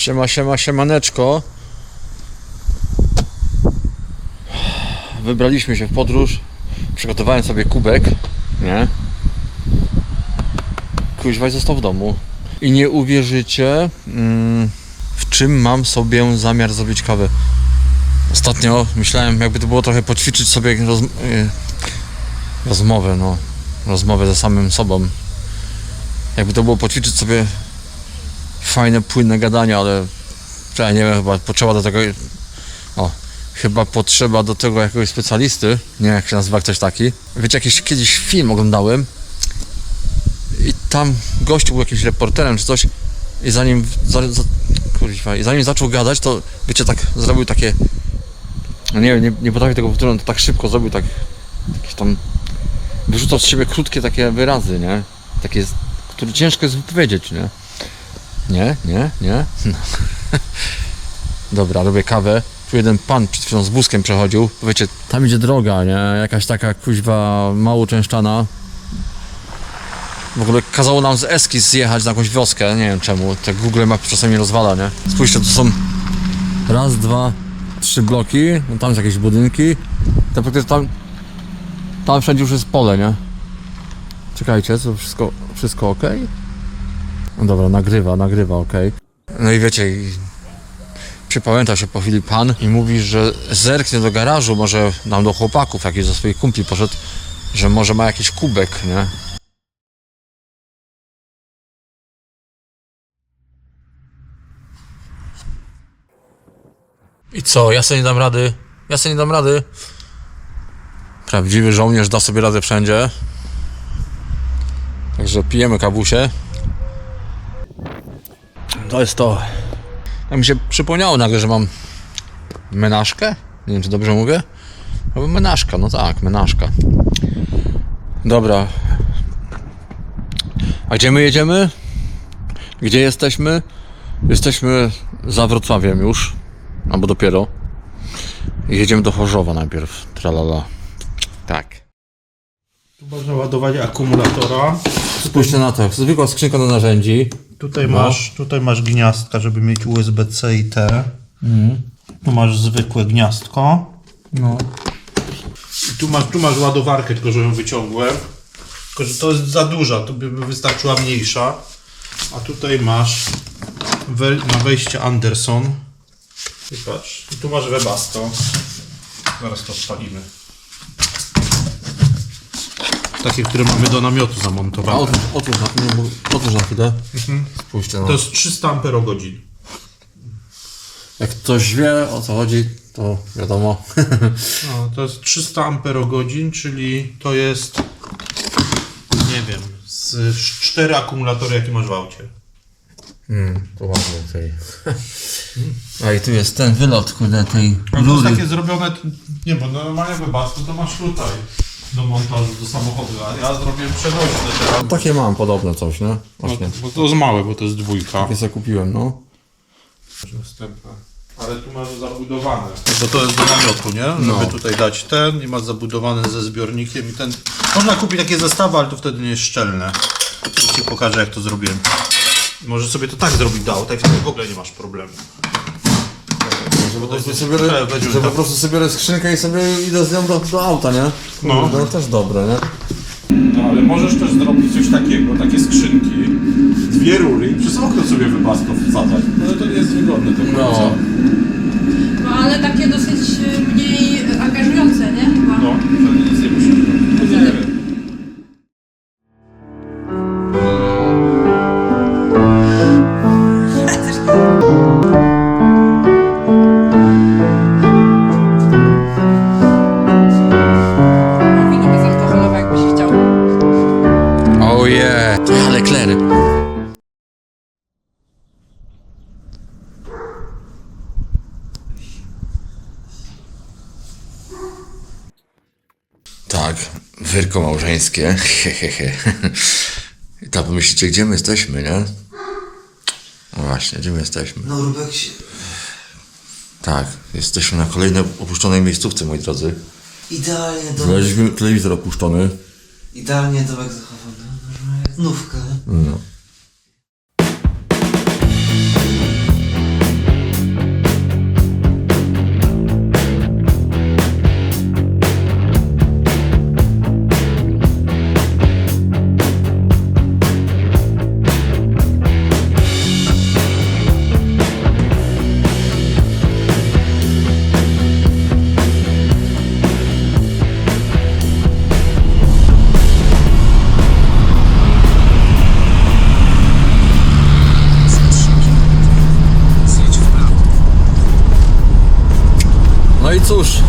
Siema, siema, siemaneczko. Wybraliśmy się w podróż. Przygotowałem sobie kubek, nie? Kuźwaj został w domu. I nie uwierzycie, mm, w czym mam sobie zamiar zrobić kawę. Ostatnio myślałem, jakby to było trochę poćwiczyć sobie roz, y, rozmowę, no. Rozmowę ze samym sobą. Jakby to było poćwiczyć sobie fajne, płynne gadanie, ale ja nie wiem, chyba potrzeba do tego. O, chyba potrzeba do tego jakiegoś specjalisty. Nie wiem, jak się nazywa ktoś taki. Wiecie, jakiś kiedyś film oglądałem i tam gościu był jakimś reporterem czy coś i zanim, za, za, kurwa, i zanim zaczął gadać, to wiecie, tak zrobił takie. No nie wiem, nie, nie potrafię tego powtórzyć, to tak szybko zrobił, tak jakieś tam. Wyrzucał z siebie krótkie takie wyrazy, nie? Takie, które ciężko jest wypowiedzieć, nie? Nie, nie, nie. Dobra, robię kawę. Tu jeden pan przed chwilą z wózkiem przechodził. Wiecie, tam idzie droga, nie? Jakaś taka kuźwa mało częszczana. W ogóle kazało nam z Eski zjechać na jakąś wioskę, nie wiem czemu. Te Google Maps czasami rozwala, nie? Spójrzcie, to są raz, dwa, trzy bloki. No tam są jakieś budynki. To praktycznie tam, tam wszędzie już jest pole, nie? Czekajcie, co wszystko, wszystko ok? No dobra, nagrywa, nagrywa, okej. No i wiecie, i się po chwili pan i mówi, że zerknie do garażu, może nam do chłopaków, jakiś ze swoich kumpli poszedł, że może ma jakiś kubek, nie? I co, ja sobie nie dam rady, ja sobie nie dam rady. Prawdziwy żołnierz da sobie radę wszędzie. Także pijemy kawusie. To jest to. A mi się przypomniało nagle, że mam menażkę. Nie wiem, czy dobrze mówię. Albo menażka, no tak, menażka. Dobra. A gdzie my jedziemy? Gdzie jesteśmy? Jesteśmy za Wrocławiem już. Albo dopiero. I jedziemy do Chorzowa najpierw. Tralala. Tak. Tu można ładować akumulatora. Spójrzcie na to. Zwykła skrzynka do narzędzi. Tutaj No. masz, tutaj masz gniazdka, żeby mieć USB-C i T. Tu masz zwykłe gniazdko. No. I tu masz, tu masz ładowarkę, tylko że ją wyciągłem. Tylko, że to jest za duża, to by by wystarczyła mniejsza. A tutaj masz we, na wejście Anderson. I patrz, i tu masz webasto. Zaraz to spalimy. Takie, które mamy do namiotu A zamontowane. otóż, otóż, na, nie, bo- otóż na chwilę. Spójrzcie na To jest 300 amperogodzin. Jak ktoś wie o co chodzi, to wiadomo. No, to jest 300 amperogodzin, czyli to jest nie wiem, z 4 akumulatory jakie masz w aucie. Hmm, to ładnie tutaj. A i tu jest ten wylot, kurde, tej No to jest rury. takie zrobione, nie bo normalnie webastu to masz tutaj do montażu, do samochodu, a ja zrobiłem przenośne teraz. Takie mam podobne coś, nie? No, Właśnie. bo to jest małe, bo to jest dwójka. Takie sobie kupiłem, no. Następne. Ale tu masz zabudowane. Bo to jest do namiotu, nie? No. Żeby tutaj dać ten i masz zabudowane ze zbiornikiem i ten. Można kupić takie zestawy, ale to wtedy nie jest szczelne. Już ci pokażę jak to zrobiłem. Możesz sobie to tak zrobić do auta i wtedy w ogóle nie masz problemu. Że po prostu jest- sobie, że po prostu sobie biorę skrzynkę i sobie idę z nią do, do auta, nie? No. No też dobre, nie? No ale możesz też zrobić coś takiego, takie skrzynki, dwie rury i przez okno sobie wybastów wsadzać. No ale to nie jest wygodne do końca. No. No ale takie dosyć e, mniej angażujące, nie? Chyba. No, wtedy nic nie musisz robić. Nie wiem. Małżeńskie. Hehehe. I tak pomyślicie, gdzie my jesteśmy, nie? No właśnie, gdzie my jesteśmy? Na urbeksie. Tak, jesteśmy na kolejnej opuszczonej miejscówce, moi drodzy. Idealnie domek, Znaleźliśmy telewizor opuszczony. idealnie domek zachowany. Nówka. No. Cóż,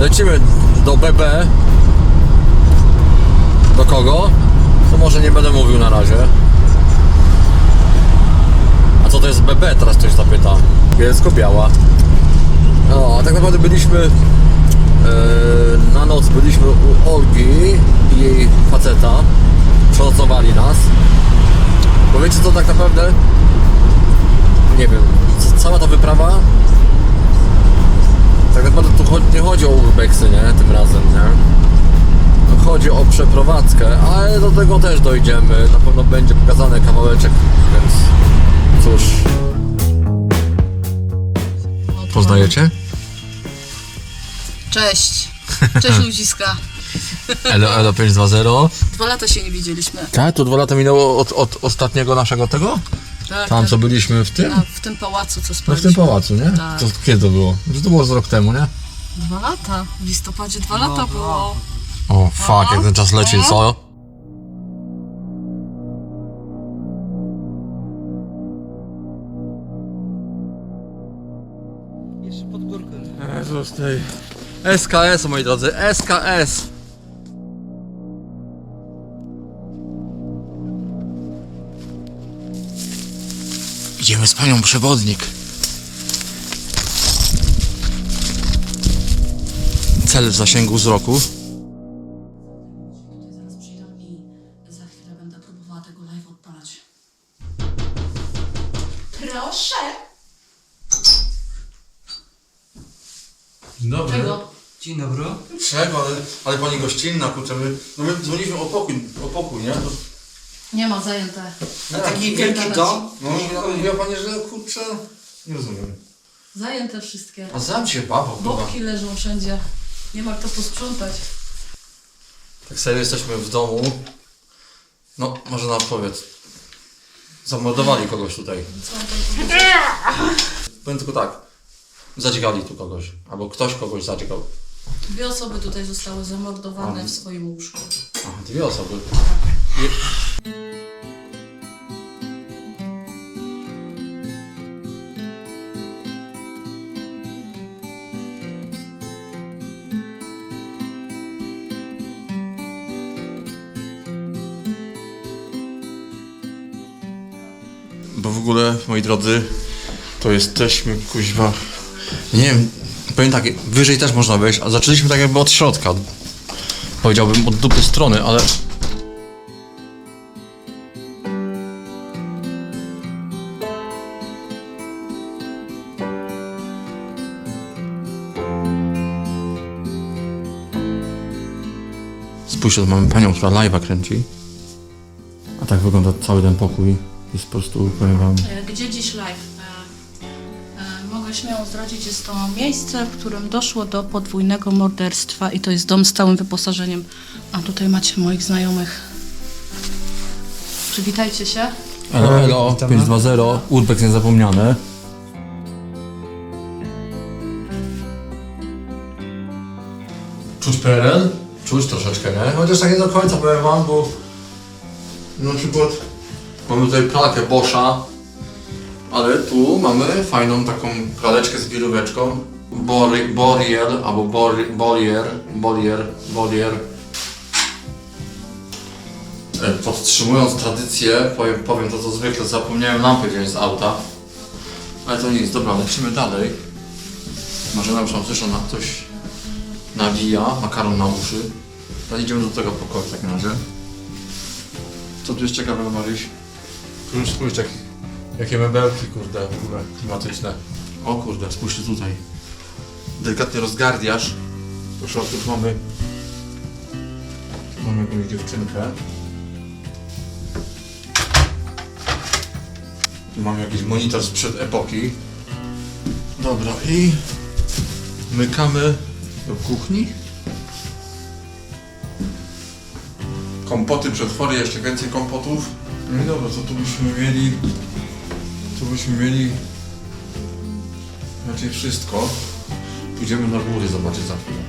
lecimy do BB. Do kogo? To może nie będę mówił na razie. A co to jest BB? Teraz ktoś zapyta. Bielsko-Biała. No, a tak naprawdę byliśmy e, na noc byliśmy u Olgi i jej faceta. Przenocowali nas. Bo wiecie co tak naprawdę? Nie wiem, cała ta wyprawa tak naprawdę tu nie chodzi o urbexy, nie? Tym razem, nie? Chodzi o przeprowadzkę, ale do tego też dojdziemy. Na pewno będzie pokazany kawałeczek, więc cóż. Poznajecie? Cześć. Cześć ludziska. Elo, Elo 520. Dwa lata się nie widzieliśmy. Tak, to dwa lata minęło od, od ostatniego naszego tego? Tak, Tam tak. co byliśmy w tym? A, w tym pałacu, co No w spaliśmy. tym pałacu, nie? Tak. To kiedy to było? Że to było z rok temu, nie? Dwa lata. W listopadzie dwa lata było. O, fuck, jak ten czas leci, co? Jeszcze pod górkę. Jezus, tej... SKS, moi drodzy, SKS! Idziemy z panią przewodnik. Cel w zasięgu wzroku. Tutaj zaraz przyjdą i za chwilę będę próbowała tego live odpalać. Proszę. Dobry. Czego? Dzień dobry. Czego? Ale, ale pani gościnna, kurczę, my, no my dzwoniliśmy o pokój, o pokój, nie? To, Nie ma zajęte. A taki Pierdolę wielki dom? no, mówiła pani, że kurczę... Nie rozumiem. Zajęte wszystkie. A znam się babo chyba. Bobki leżą wszędzie. Nie ma kto posprzątać. Tak serio jesteśmy w domu. No, może nam powiedz. Zamordowali kogoś tutaj. Powiem tylko tak. Zadziegali tu kogoś. Albo ktoś kogoś zadziegal. Dwie osoby tutaj zostały zamordowane w swoim łóżku. Aha, dwie osoby. Bo w ogóle, moi drodzy, to jesteśmy kuźwa. Nie wiem, powiem tak, wyżej też można wejść, a zaczęliśmy tak jakby od środka. Powiedziałbym od dupy strony, ale Tu mamy panią, która live'a kręci. A tak wygląda cały ten pokój. Jest po prostu, powiem wam... E, Gdzie dziś live? E, e, Mogę śmiało zdradzić, jest to miejsce, w którym doszło do podwójnego morderstwa i to jest dom z całym wyposażeniem. A tutaj macie moich znajomych. Przywitajcie się. Elo, elo, Witamy. 520, Urbex niezapomniane. Czuć PRL? Czuć troszeczkę, nie? Chociaż tak nie do końca powiem wam, bo na przykład mamy tutaj pralkę Boscha, ale tu mamy fajną taką praleczkę z wiróweczką. Bori- Borier albo Bori- Bolier, Bolier, Bolier. E, Podtrzymując tradycję, powiem, powiem to co zwykle, zapomniałem lampy wziąć z auta. Ale to nic, dobra, lecimy dalej. Może nam się słyszę, na ktoś nawija, makaron na uszy. To idziemy do tego pokoju w takim razie. Co tu jest ciekawego, Maryś? Spójrz, spójrz, jak, jakie mebelki, kurde, w ogóle klimatyczne. O kurde, spójrzcie tutaj. Delikatny rozgardiaż. Po środku tu mamy... Mamy jakąś dziewczynkę. Tu mamy jakiś monitor sprzed epoki. Dobra, i mykamy do kuchni. Kompoty, przetwory, jeszcze więcej kompotów. No i dobra, co tu byśmy mieli? Tu byśmy mieli raczej wszystko. Pójdziemy na góry zobaczyć za chwilę.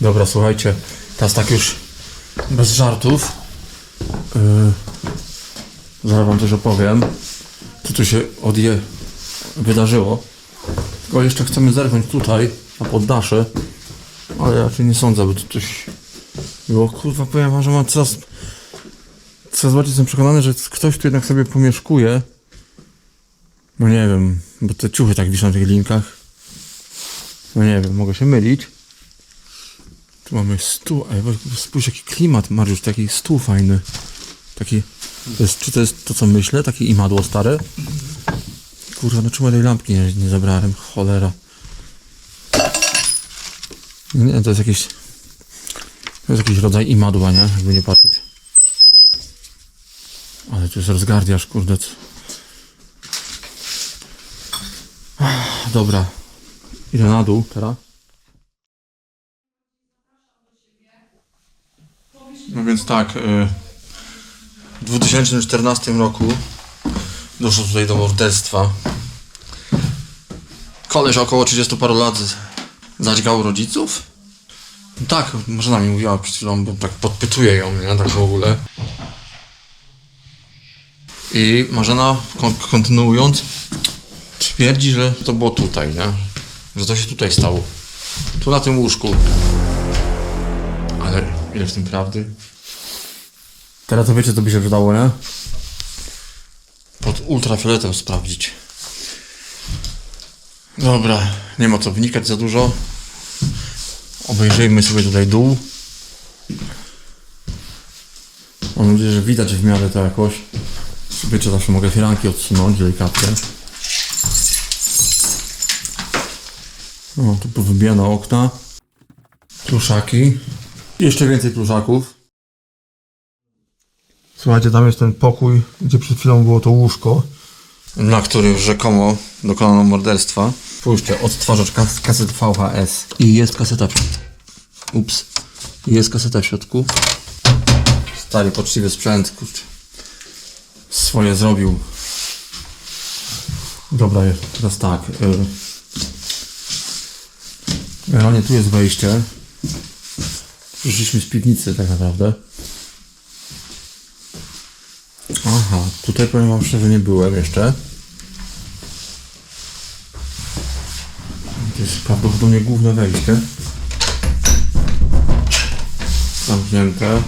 Dobra, słuchajcie, teraz tak już bez żartów. Yy, Zaraz wam coś opowiem. Co tu się odje wydarzyło. Tylko jeszcze chcemy zerknąć tutaj, na poddasze. Ale raczej nie sądzę, by tu coś było. Kurwa, powiem wam, że mam coraz... Coraz bardziej jestem przekonany, że ktoś tu jednak sobie pomieszkuje. No nie wiem, bo te ciuchy tak wiszą na tych linkach. No nie wiem, mogę się mylić. Tu mamy stół, weź- spójrz jaki klimat, Mariusz, taki stół fajny. Taki, to jest, czy to jest to co myślę, takie imadło stare? Kurwa, no czemu tej lampki nie, nie zabrałem, cholera. Nie, to jest jakiś, to jest jakiś rodzaj imadła, nie? Jakby nie patrzeć. Ale tu jest rozgardiasz, kurde. Dobra. Idę na dół teraz. No więc tak, y, w 2014 roku doszło tutaj do morderstwa. Koleś około 30 paru lat zadźgał rodziców. Tak, Marzena mi mówiła przed chwilą, bo tak podpytuje ją, nie? Tak w ogóle. I Marzena, kon- kontynuując, twierdzi, że to było tutaj, nie? Że to się tutaj stało. Tu na tym łóżku. Ale ile w tym prawdy? Teraz to wiecie, co by się przydało, nie? Pod ultrafioletem sprawdzić. Dobra, nie ma co wnikać za dużo. Obejrzyjmy sobie tutaj dół. Mam nadzieję, że widać w miarę to jakoś. Wiecie, zawsze mogę firanki odsunąć delikatnie. O, tu powybijane okna. Pluszaki. Jeszcze więcej pluszaków. Słuchajcie, tam jest ten pokój, gdzie przed chwilą było to łóżko. Na którym rzekomo dokonano morderstwa. Spójrzcie, odtwarzacz kas kaset VHS. I jest kaseta w Ups. I jest kaseta w środku. Stary, poczciwy sprzęt, kurczę. Swoje zrobił. Dobra, jest. teraz tak. Y Realnie tu jest wejście. Przyszliśmy z piwnicy tak naprawdę. Aha, tutaj powiem wam szczerze, nie byłem jeszcze. To jest prawdopodobnie główne wejście. Zamknięte.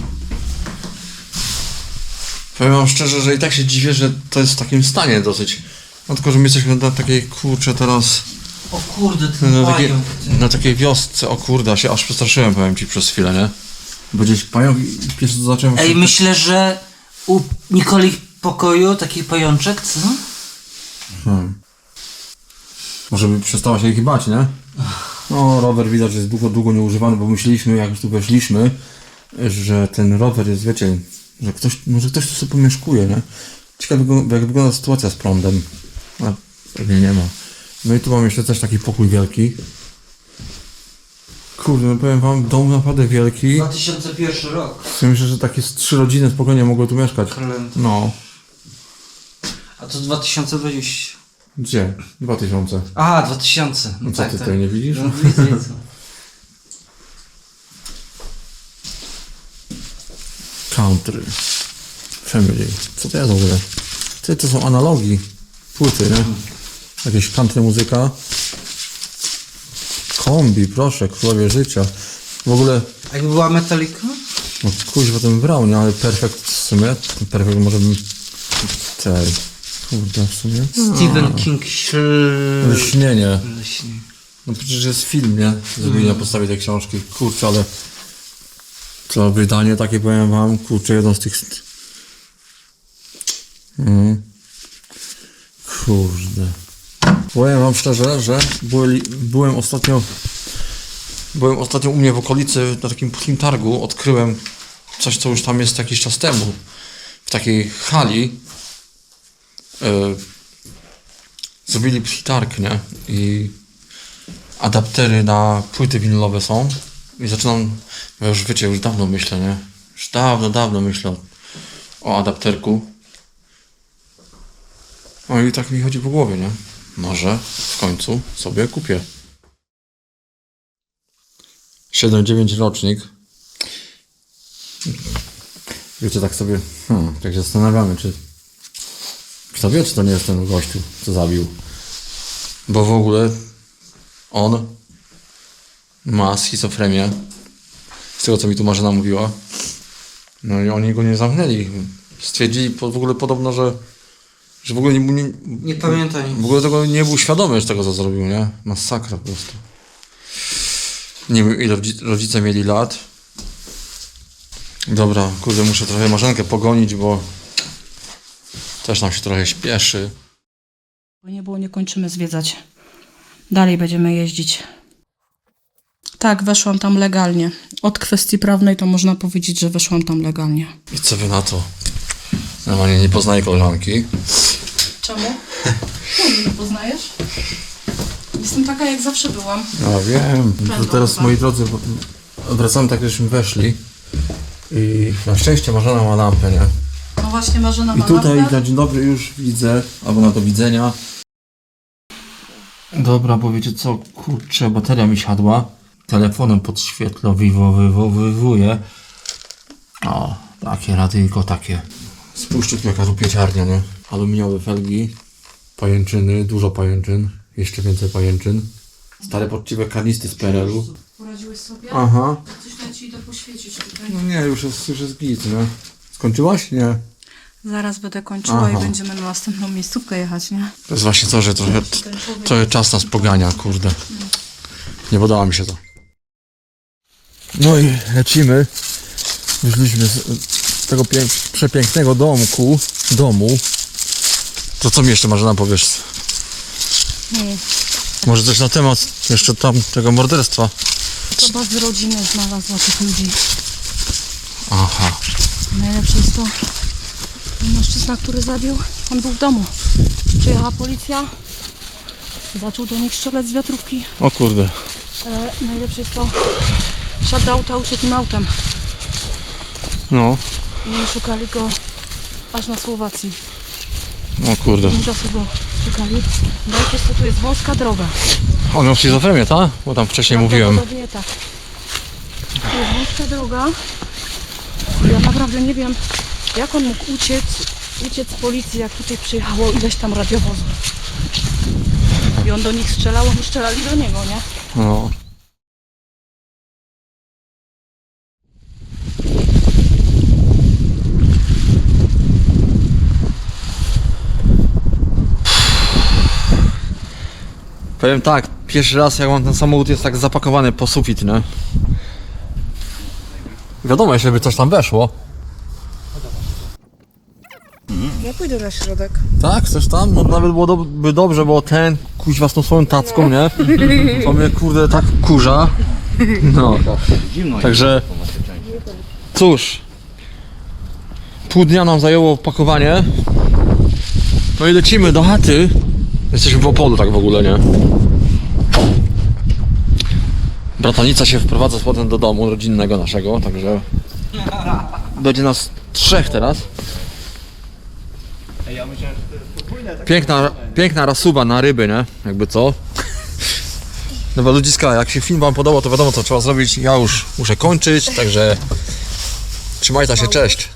Powiem wam szczerze, że i tak się dziwię, że to jest w takim stanie dosyć. No tylko, że my jesteśmy na takiej, kurczę, teraz... O kurde, ten Na takiej, pająk. na takiej wiosce, o kurde, się aż przestraszyłem, powiem ci przez chwilę, nie? Bo gdzieś pająk i pierwsze co zacząłem... Ej, myślę, że u Nikoli pokoju taki pajączek, co? Hmm. Może by przestała się ich bać, nie? No, rower widać, że jest długo, długo nieużywany, bo myśleliśmy, jak już tu weszliśmy, że ten rower jest, wiecie, że ktoś, może ktoś tu sobie pomieszkuje, nie? Ciekawe, jak wygląda sytuacja z prądem. A pewnie nie ma. No i tu mam jeszcze też taki pokój wielki. Kurde, no powiem wam, dom naprawdę wielki. 2001 rok. Myślę, że takie z trzy rodziny spokojnie mogły tu mieszkać. No. A to 2020. Gdzie? 2000. A, 2000. No No co tak, ty tak. tutaj nie widzisz? No, widzę, widzę. Country. Family. Co to jest w ogóle? Ty, to są analogi. Płyty, nie? Jakieś country muzyka. Kombi, proszę, królowie życia. W ogóle, A jakby była Metallica? no kuźwa ten brał, nie? Ale perfekt w sumie. Perfekt może bym... Tej. Kurde, w sumie. Stephen King śl... Lśnienie. No przecież jest film, nie? Zrobili na podstawie tej książki. Kurczę, ale... To wydanie takie powiem wam, kurczę, jedno z tych... Mm. Kurde. Powiem wam szczerze, że byli, byłem ostatnio... Byłem ostatnio u mnie w okolicy na takim płatkim targu, odkryłem coś, co już tam jest jakiś czas temu. W takiej hali zrobili psi targ, nie? I adaptery na płyty winylowe są i zaczynam, bo już wiecie, już dawno myślę, nie? Już dawno, dawno myślę o, o adapterku. No i tak mi chodzi po głowie, nie? Może w końcu sobie kupię. 7-9 rocznik. Wiecie, tak sobie, hmm, tak się zastanawiamy, czy Kto wie, czy to nie jest ten gościu, co zabił. Bo w ogóle on ma schizofrenię. Z tego, co mi tu Marzena mówiła. No i oni go nie zamknęli. Stwierdzili po, w ogóle podobno, że, że w ogóle nie, nie, Nie pamiętam. w ogóle tego nie był świadomy, że tego co zrobił, nie? Masakra po prostu. Nie wiem, ile rodzi- rodzice mieli lat. Dobra, kurde, muszę trochę Marzenkę pogonić, bo też nam się trochę śpieszy. Bo nie było, nie kończymy zwiedzać. Dalej będziemy jeździć. Tak, weszłam tam legalnie. Od kwestii prawnej to można powiedzieć, że weszłam tam legalnie. I co wy na to? Normalnie nie poznaję koleżanki. Czemu? Czemu nie poznajesz? Jestem taka, jak zawsze byłam. No wiem. To teraz, chyba. moi drodzy, wracamy tak, żeśmy weszli. I na szczęście Marzena ma lampę, nie? No właśnie, Marzena ma I tutaj na dzień dobry już widzę, albo na do widzenia. Dobra, bo wiecie co, kurczę, bateria mi siadła. Telefonem podświetlowywuje. O, takie radyjko, takie. Spójrzcie tu jaka tu pieciarnia, nie? Aluminiowe felgi, pajęczyny, dużo pajęczyn, jeszcze więcej pajęczyn. Stare poczciwe karnisty z PRL-u. Poradziłeś sobie? Aha. Coś ja ci idę poświecić tutaj. No nie, już jest, już jest git, nie? Skończyłaś? Nie. Zaraz będę kończyła Aha. i będziemy na następną miejscówkę jechać, nie? To jest właśnie to, że trochę, trochę czas nas pogania, kurde. Nie podoba mi się to. No i lecimy. Wyszliśmy z, tego pięk- przepięknego domku, domu. To co mi jeszcze Marzena powiesz? Nie. Może coś na temat jeszcze tam tego morderstwa? Chyba z rodziny znalazła tych ludzi. Aha. Najlepsze jest to, mężczyzna, który zabił, on był w domu. Przyjechała policja, zaczął do nich strzelać z wiatrówki. O kurde. E, najlepsze jest to, siadł do auta, uciekł tym autem. No. I szukali go aż na Słowacji. O kurde. Tym czasu go szukali. Dajcie co tu jest wąska droga. On miał schizofrenię, tak? Bo tam wcześniej mówiłem. Prawdopodobnie tak. To jest wąska droga. Ja naprawdę nie wiem, jak on mógł uciec, uciec z policji, jak tutaj przyjechało ileś tam radiowozów. I on do nich strzelał, oni strzelali do niego, nie? No. Powiem tak, pierwszy raz jak mam ten samochód jest tak zapakowany po sufit, nie? Wiadomo, jeśli by coś tam weszło. Ja pójdę na środek. Tak, coś tam? No nawet było do, by dobrze, bo ten kuźwa z tą swoją tacką, nie? To mnie kurde tak kurza. No. Także cóż. Pół dnia nam zajęło pakowanie. No i lecimy do chaty. Jesteśmy w Opolu tak w ogóle, nie? Bratanica się wprowadza z potem do domu rodzinnego naszego, także będzie nas trzech teraz. Piękna, piękna rasuba na ryby, nie? Jakby co? Dobra ludziska, jak się film wam podobał, to wiadomo co trzeba zrobić. Ja już muszę kończyć, także trzymajcie się, cześć.